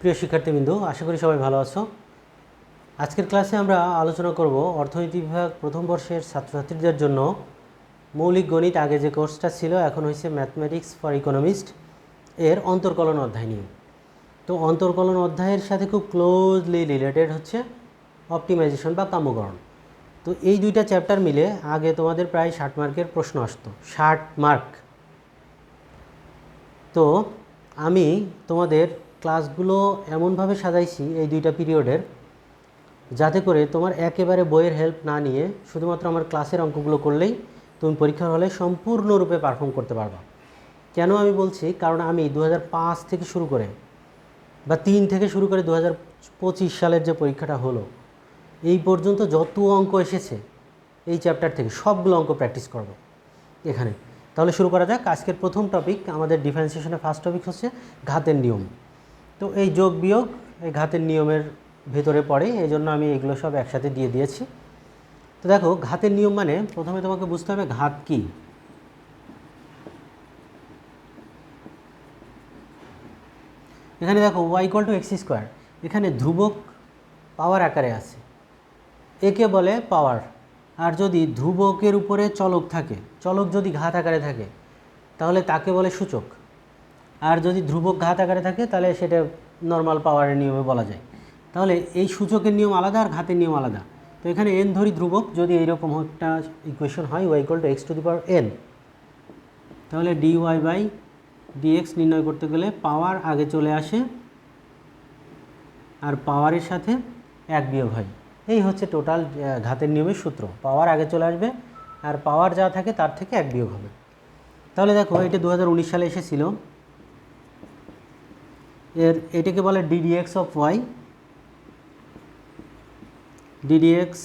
প্রিয় শিক্ষার্থীবৃন্দ, আশা করি সবাই ভালো আছো। আজকের ক্লাসে আমরা আলোচনা করব অর্থনীতি বিভাগ প্রথম বর্ষের ছাত্রছাত্রীদের জন্য। মৌলিক গণিত, আগে যে কোর্সটা ছিল, এখন হয়েছে ম্যাথমেটিক্স ফর ইকোনমিস্ট। এর অন্তর্কলন অধ্যায় নিয়ে। তো অন্তর্কলন অধ্যায়ের সাথে খুব ক্লোজলি রিলেটেড হচ্ছে অপটিমাইজেশন বা কাম্যকরণ। তো এই দুইটা চ্যাপ্টার মিলে আগে তোমাদের প্রায় ষাট মার্কের প্রশ্ন আসতো। ষাট মার্ক। তো আমি তোমাদের ক্লাসগুলো এমনভাবে সাজাইছি এই দুইটা পিরিয়ডের, যাতে করে তোমার একেবারে বইয়ের হেল্প না নিয়ে শুধুমাত্র আমার ক্লাসের অঙ্কগুলো করলেই তুমি পরীক্ষার হলে সম্পূর্ণরূপে পারফর্ম করতে পারবা। কেন আমি বলছি? কারণ আমি দু হাজার পাঁচ থেকে শুরু করে বা তিন থেকে শুরু করে দু হাজার পঁচিশ সালের যে পরীক্ষাটা হলো, এই পর্যন্ত যত অঙ্ক এসেছে, এই চ্যাপ্টার থেকে সবগুলো অঙ্ক প্র্যাকটিস করব এখানে। তাহলে শুরু করা যাক। আজকের প্রথম টপিক আমাদের ডিফারেন্সিয়েশনের ফার্স্ট টপিক হচ্ছে ঘাতের নিয়ম। তো এই যোগ বিয়োগ এই ঘাতের নিয়মের ভেতরে পড়ে এই জন্য আমি এগুলো সব একসাথে দিয়ে দিয়েছি। তো দেখো, ঘাতের নিয়ম মানে প্রথমে তোমাকে বুঝতে হবে ঘাত কী। এখানে দেখো Y equal to X square এখানে ধ্রুবক পাওয়ার আকারে আছে। একে বলে পাওয়ার আর যদি ধ্রুবকের উপরে চলক থাকে, চলক যদি ঘাত আকারে থাকে, তাহলে তাকে বলে সূচক। আর যদি ধ্রুবক ঘাত আকারে থাকে, তাহলে সেটা নর্মাল পাওয়ারের নিয়মে বলা যায়। তাহলে এই সূচকের নিয়ম আলাদা আর ঘাতের নিয়ম আলাদা। তো এখানে এন ধরি ধ্রুবক, যদি এইরকম একটা ইকুয়েশন হয় Y equal to X to the power N তাহলে D Y by D X নির্ণয় করতে গেলে পাওয়ার আগে চলে আসে আর পাওয়ারের সাথে এক বিয়োগ হয়। এই হচ্ছে টোটাল ঘাতের নিয়মের সূত্র। পাওয়ার আগে চলে আসবে আর পাওয়ার যা থাকে তার থেকে এক বিয়োগ হবে। তাহলে দেখো, এটা দু হাজার উনিশ সালে এসেছিল। এর, এটাকে বলে ডিডিএক্স অফ ওয়াই ডিডিএক্স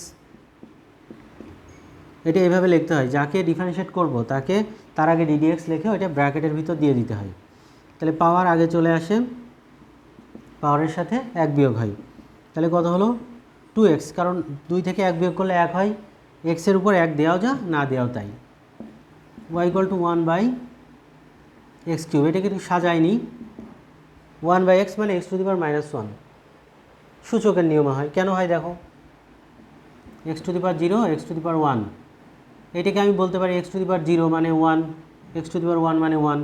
এটা এভাবে লিখতে হয়, যাকে ডিফারেন্সিয়েট করব, তাকে তার আগে ডিডিএক্স লিখে ওইটা ব্র্যাকেটের ভিতর দিয়ে দিতে হয়। তাহলে পাওয়ার আগে চলে আসে পাওয়ারের সাথে এক বিয়োগ হয়। তাহলে কত হলো? টু এক্স কারণ দুই থেকে এক বিয়োগ করলে এক হয় এক্সের উপর এক দেওয়াও যা, না দেওয়াও তাই। Y equal to one by X cube এটাকে একটু সাজায়নি। ওয়ান বাই এক্স মানে X to the power minus one. সূচকের নিয়মে হয়। কেন হয় দেখো? X to the power zero, X to the power one. এটাকে আমি বলতে পারি X to the power zero মানে one, X to the power one মানে ওয়ান।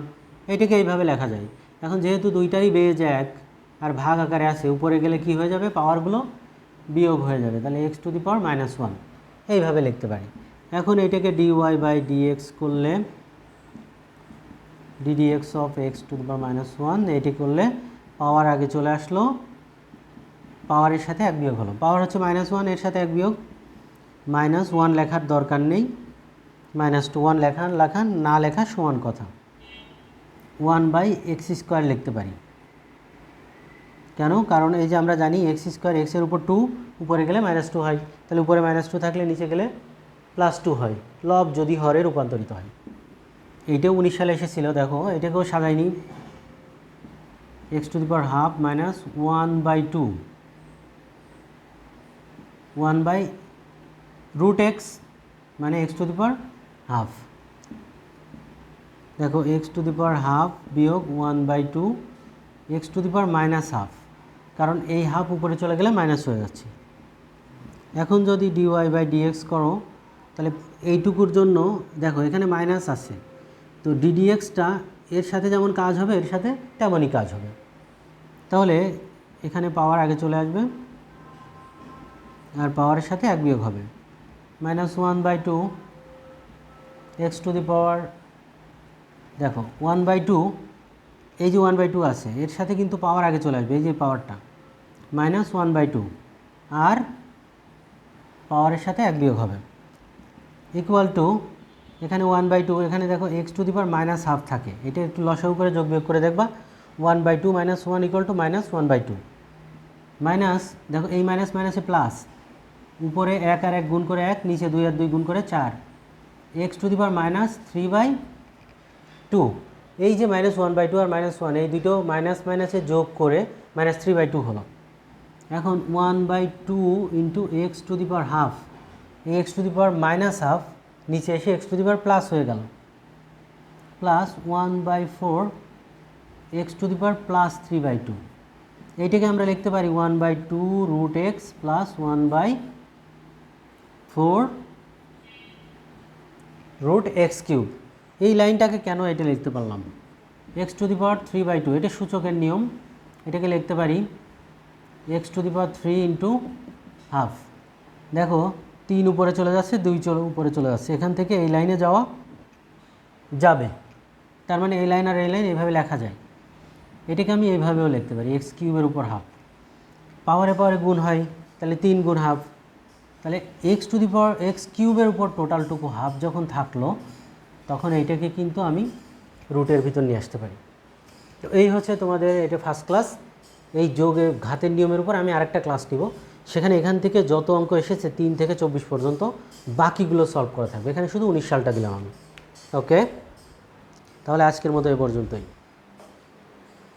এটাকে এইভাবে লেখা যায়। এখন যেহেতু দুইটারই বেজ এক আর ভাগ আকারে আছে, উপরে গেলে কি হয়ে যাবে? পাওয়ারগুলো বিয়োগ হয়ে যাবে। তাহলে X to the power minus one. এইভাবে লিখতে পারি। এখন এটাকে D Y by D X করলে D D X of X to the power minus one এটি করলে পাওয়ার আগে চলে আসলো। পাওয়ারের সাথে এক বিয়োগ হলো। পাওয়ার হচ্ছে মাইনাস ওয়ানের সাথে এক বিয়োগ। মাইনাস ওয়ান লেখার দরকার নেই। মাইনাস টু ওয়ান লেখা লেখান না লেখা সমান কথা। ওয়ান বাই এক্স স্কোয়ার লিখতে পারি। কেন? কারণ এই যে আমরা জানি এক্স স্কোয়ার এক্সের উপর টু উপরে গেলে মাইনাস টু হয়। তাহলে উপরে মাইনাস টু থাকলে নিচে গেলে প্লাস টু হয়। লব যদি হরে রূপান্তরিত হয়। এইটাও উনিশ সালে এসেছিল, দেখো। এটাকেও সাজাইনি। X to the power half minus one by two, one by root X মানে X to the power half. দেখো, X to the power half বিয়োগ one by two, X to the power minus half, কারণ এই half উপরে চলে গেলে minus হয়ে যাচ্ছে। এখন যদি ডিওয়াই বাই ডিএক্স করো, তাহলে এইটুকুর জন্য দেখো, এখানে মাইনাস আছে। তো ডিডিএক্সটা এর সাথে যেমন কাজ হবে, এর সাথে তেমনই কাজ হবে। তাহলে এখানে পাওয়ার আগে চলে আসবে আর পাওয়ারের সাথে এক বিয়োগ হবে। Minus one by two X to the power দেখো ওয়ান বাই টু এই যে ওয়ান বাই টু আছে, এর সাথে কিন্তু পাওয়ার আগে চলে আসবে, এই যে পাওয়ারটা। মাইনাস ওয়ান বাই টু আর পাওয়ারের সাথে এক বিয়োগ হবে। ইকুয়াল টু এখানে ওয়ান বাই টু এখানে দেখো X to the power minus half থাকে। এটা একটু লসাগু করে যোগ বিয়োগ করে দেখবা। One by two minus one equal to minus one by two minus দেখো এই মাইনাস মাইনাসে প্লাস উপরে এক আর এক গুণ করে এক, নিচে দুই আর দুই গুণ করে চার। X to the power minus three by two এই যে মাইনাস ওয়ান বাই টু আর মাইনাস ওয়ান এই দুটো মাইনাস মাইনাসে যোগ করে মাইনাস থ্রি বাই টু হলো। এখন one by two into X to the power half X to the power minus half নিচে এসে X to the power plus হয়ে গেল। Plus one by four X to the power plus three by two এইটাকে আমরা লিখতে পারি one by two root X plus one by four root X cube এই লাইনটাকে কেন এটা লিখতে পারলাম? X to the power three by two এটা সূচকের নিয়ম। এটাকে লিখতে পারি X to the power three into half দেখো তিন উপরে চলে যাচ্ছে, দুই চলে উপরে চলে যাচ্ছে। এখান থেকে এই লাইনে যাওয়া যাবে। তার মানে এই লাইন আর এই লাইন এইভাবে লেখা যায়। এটাকে আমি এইভাবেও লিখতে পারি এক্স কিউবের উপর হাফ পাওয়ারে পাওয়ারে গুণ হয়, তাহলে তিন গুণ হাফ তাহলে X to the power X কিউবের উপর টোটালটুকু হাফ যখন থাকল, তখন এইটাকে কিন্তু আমি রুটের ভিতর নিয়ে আসতে পারি। তো এই হচ্ছে তোমাদের, এটা ফার্স্ট ক্লাস এই যোগে ঘাতের নিয়মের উপর আমি আরেকটা ক্লাস নিব। সেখানে এখান থেকে যত অঙ্ক এসেছে তিন থেকে চব্বিশ পর্যন্ত বাকিগুলো সলভ করা থাকবে। এখানে শুধু উনিশ সালটা দিলাম আমি। ওকে তাহলে আজকের মতো এ পর্যন্তই।